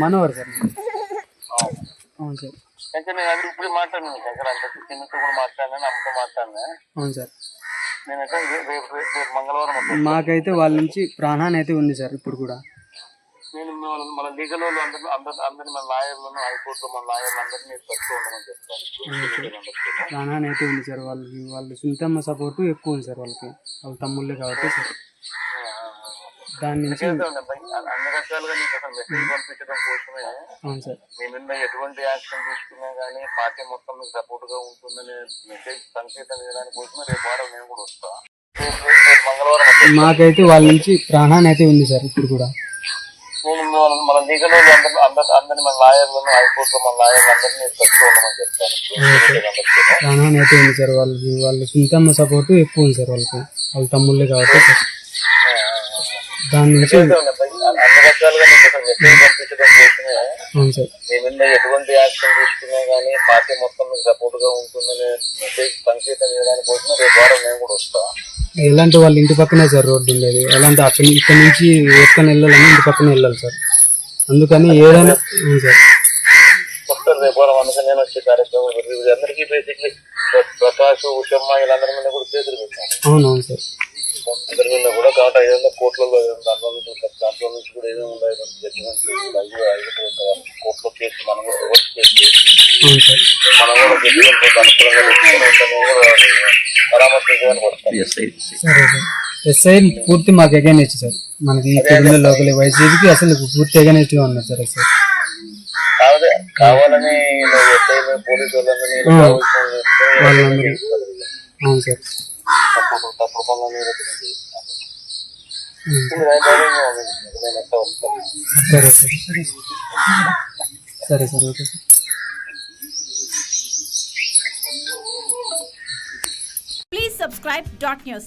Manohar sir అవును. Sir. నేను అది ఇప్పుడు మాట్లాడినాను శంకర్ అంత చిన్నతో కూడా మాట్లాడినా అమ్మతో మాట్లాడినా అవును సార్. నేనైతే రేపు మంగళవారం మాకైతే వాళ్ళ నుంచి ప్రాణాన్ని అయితే ఉంది సార్ ఇప్పుడు కూడా. నేను మన మన లీగల్ వాళ్ళు అందరూ అందరు అందరిని మన లాయర్లను హైకోర్టులో మన లాయర్లు అందరినీ మీరు పట్టుకు ఉండమని చెప్తాను. ప్రాణాన్ని అయితే ఉంది సార్ వాళ్ళకి. వాళ్ళ సునీతమ్మ సపోర్టు ఎక్కువ ఉంది సార్ వాళ్ళకి. వాళ్ళ తమ్ముళ్ళే కాబట్టి సార్. దాని నుంచి అన్ని రకాలుగా నీకు అసలు మెసేజ్ పంపించడం కోసమే. అవును సార్. మీ ఎటువంటి యాక్షన్ తీసుకున్నా కానీ పార్టీ మొత్తం మీకు సపోర్ట్గా ఉంటుందనే మెసేజ్ సంకేతం ఇవ్వడానికి కోసమే రేపు వారం నేను కూడా వస్తా. మాకైతే వాళ్ళ నుంచి ప్రాణాన్ని అయితే ఉంది సార్ ఇప్పుడు కూడా. నేను మన లీగల్ వాళ్ళు అందరూ అందరు అందరిని మన లాయర్లను హైకోర్టులో మన లాయర్లు అందరినీ మీరు పట్టుకు ఉండమని చెప్తాను. ప్రాణాన్ని అయితే ఉంది సార్ వాళ్ళకి. వాళ్ళ సునీతమ్మ సపోర్టు ఎక్కువ ఉంది సార్ వాళ్ళకి. వాళ్ళ తమ్ముళ్ళే కాబట్టి. దాని నుంచి అన్ని రకాలుగా అవును సార్. మీ మీద ఎటువంటి యాక్షన్ తీసుకున్నా కానీ పార్టీ మొత్తం మీకు సపోర్ట్గా ఉంటుందనే మెసేజ్ సంకేతం ఇవ్వడానికి కోసమే రేపు వారం నేను కూడా వస్తా. ఎలాంటి వాళ్ళ ఇంటి పక్కనే సార్ రోడ్డు ఉండేది? ఎలాంటి అక్కడి ఇక్కడ నుంచి ఎక్కడికి వెళ్ళాలని ఇంటి పక్కనే వెళ్ళాలి సార్. అందుకని ఏదైనా సార్. వస్తారు రేపు వారం అందుకని నేను వచ్చే కార్యక్రమం అందరికీ బేసిక్లీ ప్రకాష్ ఉషమ్మ వీళ్ళందరి మీద కూడా చేతులు పెట్టాను. అవునవును సార్. మీద కూడా కాబట్టి ఐదు కోట్లలో దాంట్లో నుంచి దాంట్లో నుంచి కూడా ఏమేమి ఉన్నాయి జడ్జిమెంట్ ఐదు ఐదు కోర్టులో కేసు మనం కూడా రివర్స్ కేసు అవును సార్ మనం కూడా జడ్జిమెంట్ సరే సార్ ఎస్ఐ పూర్తి మాకు ఎగైనెస్ట్ సార్ మనకి ఉన్న లోకల్ వైసీపీకి అసలు పూర్తి ఎగైనెస్ట్గా ఉన్నారు సార్ ఎస్ఐ కాదే కావాలని నువ్వు ఎస్ఐ పోలీసు వాళ్ళందరినీ ఆ. కావాల్సిన వాళ్ళందరూ అవును సార్ తప్పుడు తప్పుడు పనుల మీద చేస్తాను. ఉం. ఇది ధైర్యంగా ఉంది. నేను ఎట్లా వస్తాను సరే సార్ సరే sir okay sir Please subscribe dot news.